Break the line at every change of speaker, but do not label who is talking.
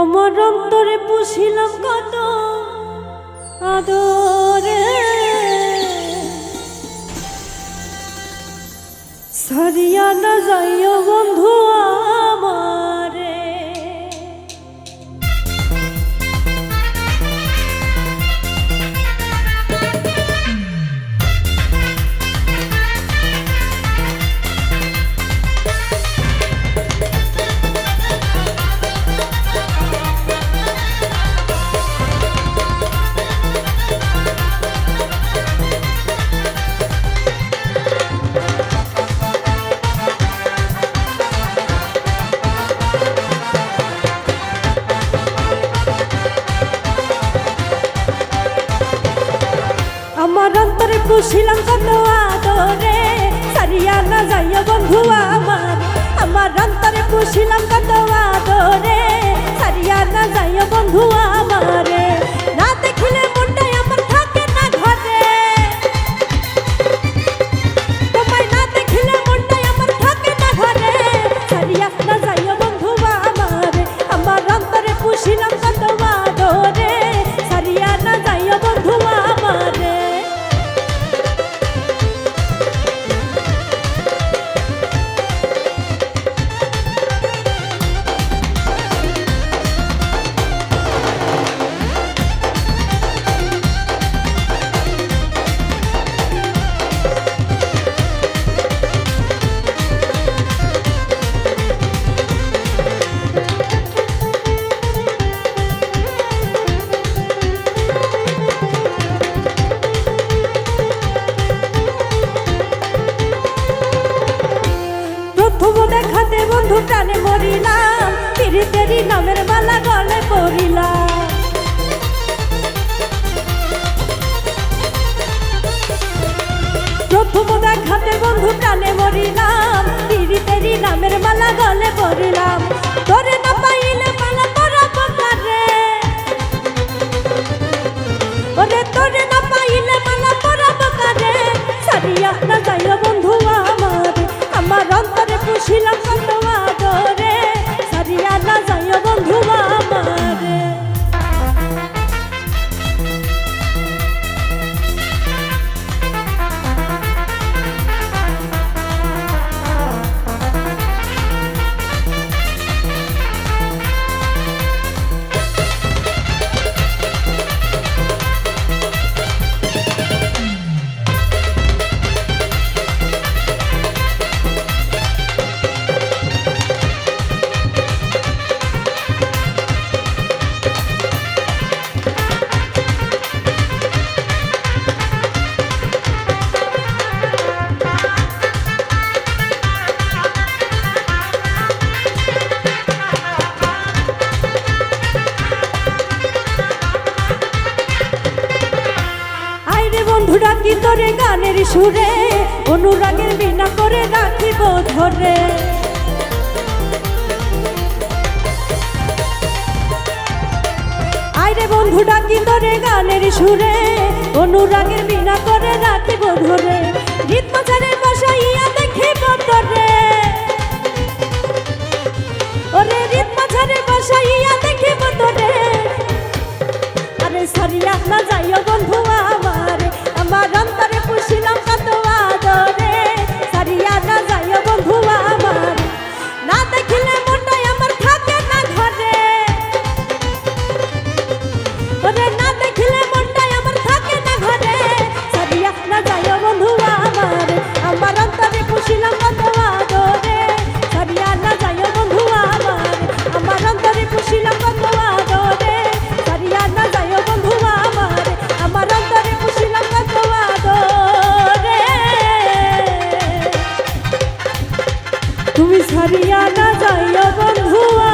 আমার অন্তরে পুষিলাম কত আদরে। সারিয়া না যাইও বন্ধু আমারে। আমার অন্তরে পুষিলাম কত আদরে। সারিয়া না যাইয়া বন্ধু আমার। আমার অন্তরে পুষিলাম কত আদরে। তিরি নামের মালা গলে পড়িলাম প্রথম দেখাতে বন্ধু টানে মরিলাম তিরি তেরি নামের মালা গলে পড়িলাম। তোরে আইরে বন্ধুরা কি তোরে গানের সুরে, অনুরাগের বিনা করে রাখিব ধরে। আইরে বন্ধুরা কি তোরে গানের সুরে, অনুরাগের বিনা করে রাখিব ধরে। গীত মাঝারের বাসা ইয়া দেখিব তোরে। ওরে রিত মাঝারের বাসা ইয়া দেখিব তোরে। আরে সারিয়া না যাইও তুমি সারিয়া না যাইও বন্ধু